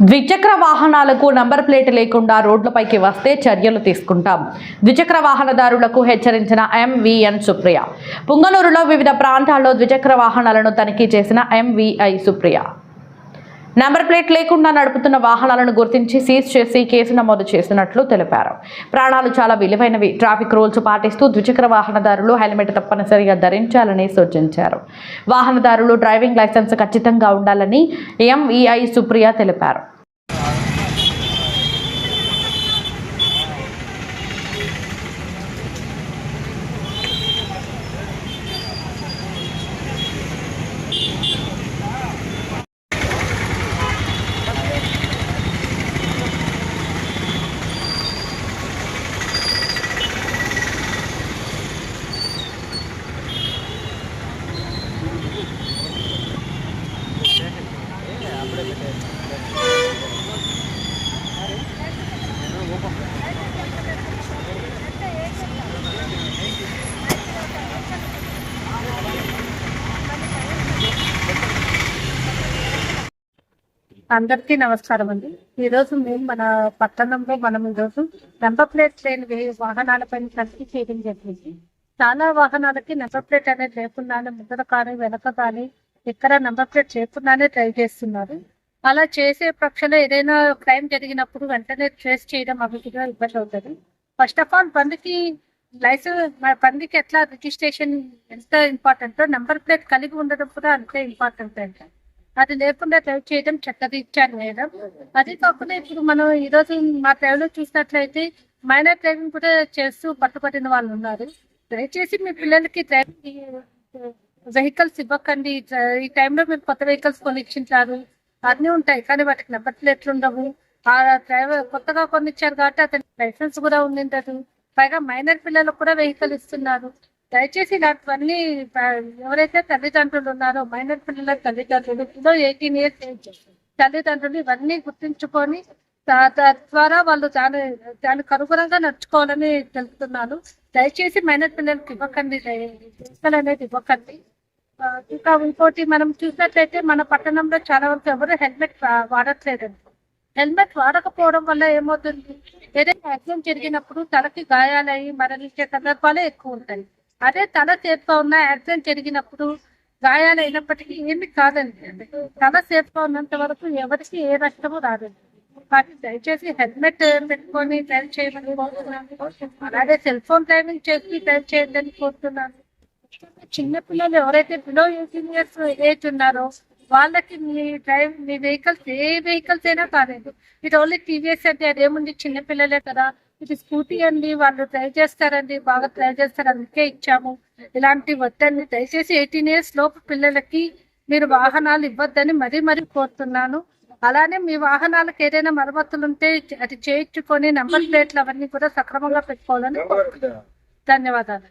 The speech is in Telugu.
ద్విచక్ర వాహనాలకు నంబర్ ప్లేట్ లేకుండా రోడ్లపైకి వస్తే చర్యలు తీసుకుంటాం. ద్విచక్ర వాహనదారులకు హెచ్చరించిన ఎంవిఎన్ సుప్రియ. పుంగనూరులో వివిధ ప్రాంతాల్లో ద్విచక్ర వాహనాలను తనిఖీ చేసిన ఎంవిఐ సుప్రియ. నంబర్ ప్లేట్ లేకుండా నడుపుతున్న వాహనాలను గుర్తించి సీజ్ చేసి కేసు నమోదు చేసినట్లు తెలిపారు. ప్రాణాలు చాలా విలువైనవి. ట్రాఫిక్ రూల్స్ పాటిస్తూ ద్విచక్ర వాహనదారులు హెల్మెట్ తప్పనిసరిగా ధరించాలని సూచించారు. వాహనదారులు డ్రైవింగ్ లైసెన్స్ ఖచ్చితంగా ఉండాలని ఎంఈఐ సుప్రియ తెలిపారు. అందరికీ నమస్కారం అండి. ఈ రోజు మేము మన పట్టణంలో మనం ఈరోజు నెంబర్ ప్లేట్ లేని వే- వాహనాలపైన తనిఖీ చేయడం జరిగింది. చాలా వాహనాలకి నెంబర్ ప్లేట్ అనేది లేకుండానే ముందర కానీ వెనక కానీ ఎక్కడ నెంబర్ ప్లేట్ లేకుండానే ట్రై చేస్తున్నారు. అలా చేసే పక్షంలో ఏదైనా క్రైమ్ జరిగినప్పుడు వెంటనే ట్రేస్ చేయడం అవి కూడా ఇబ్బంది అవుతుంది. ఫస్ట్ ఆఫ్ ఆల్ బండికి లైసెన్స్ బండికి ఎట్లా రిజిస్ట్రేషన్ ఎంత ఇంపార్టెంటో నెంబర్ ప్లేట్ కలిగి ఉండడం కూడా అంతే ఇంపార్టెంట్ అంటే అది లేకుండా డ్రైవ్ చేయడం చక్కది ఇచ్చారు మేడం అది కాకుండా ఇప్పుడు మనం ఈ రోజు మా డ్రైవ్లో చూసినట్లయితే మైనర్ డ్రైవింగ్ కూడా చేస్తూ పట్టుబడిన వాళ్ళు ఉన్నారు. దయచేసి మీ పిల్లలకి డ్రైవింగ్ వెహికల్స్ ఇవ్వకండి. ఈ టైంలో మీరు కొత్త వెహికల్స్ కొనిచ్చింటారు. అన్నీ ఉంటాయి కానీ వాటికి నెంబర్ ప్లేట్లు ఉండవు ఆ డ్రైవర్ కొత్తగా కొనిచ్చారు కాబట్టి అతని లైసెన్స్ కూడా ఉండిండదు. పైగా మైనర్ పిల్లలకు కూడా వెహికల్ ఇస్తున్నారు. దయచేసి ఇలాంటివన్నీ ఎవరైతే తల్లిదండ్రులు ఉన్నారో మైనర్ పిల్లల తల్లిదండ్రులు ఇప్పుడు ఎయిటీన్ ఇయర్స్ ఏజ్ తల్లిదండ్రులు ఇవన్నీ గుర్తించుకొని తద్వారా వాళ్ళు దాని దానికి అనుగుణంగా నడుచుకోవాలని తెలుపుతున్నాను. దయచేసి మైనర్ పిల్లలకి ఇవ్వకండి వెహికల్ అనేది ఇవ్వకండి. ఇంకా ఇంకోటి మనం చూసినట్లయితే మన పట్టణంలో చాలా వరకు ఎవరు హెల్మెట్ వాడట్లేదండి. హెల్మెట్ వాడకపోవడం వల్ల ఏమవుతుంది? ఏదైనా యాక్సిడెంట్ జరిగినప్పుడు తలకి గాయాలయ్యి మరణించే సందర్భాలే ఎక్కువ ఉంటాయి. అదే తల సేఫ్గా ఉన్న యాక్సిడెంట్ జరిగినప్పుడు గాయాలు అయినప్పటికీ ఏమి కాదండి. తల సేఫ్గా ఉన్నంత వరకు ఎవరికి ఏ నష్టము రాదండి కానీ దయచేసి హెల్మెట్ పెట్టుకొని డ్రైవ్ చేయమని కోరుతున్నాను. అలాగే సెల్ ఫోన్ డ్రైవింగ్ చేసి డ్రైవ్ చేయండి కోరుతున్నాను. చిన్న పిల్లలు ఎవరైతే బిలో ఎయిటీన్ ఇయర్స్ ఏజ్ ఉన్నారో వాళ్ళకి మీ డ్రైవ్ మీ వెహికల్స్ ఏ వెహికల్స్ అయినా కాలేదు ఇది ఓన్లీ టీవీఎస్ అంటే అదేముంది? చిన్నపిల్లలే కదా. ఇది స్కూటీ అండి. వాళ్ళు డ్రైవ్ చేస్తారండి. బాగా డ్రైవ్ చేస్తారు. అందుకే ఇచ్చాము. ఇలాంటి వద్దండి దయచేసి ఎయిటీన్ ఇయర్స్ లోపు పిల్లలకి మీరు వాహనాలు ఇవ్వద్దని మరీ మరీ కోరుతున్నాను. అలానే మీ వాహనాలకు ఏదైనా మరమ్మతులు ఉంటే అది చేయించుకొని నంబర్ ప్లేట్లు అవన్నీ కూడా సక్రమంగా పెట్టుకోవాలని కోరుతున్నాను. ధన్యవాదాలు.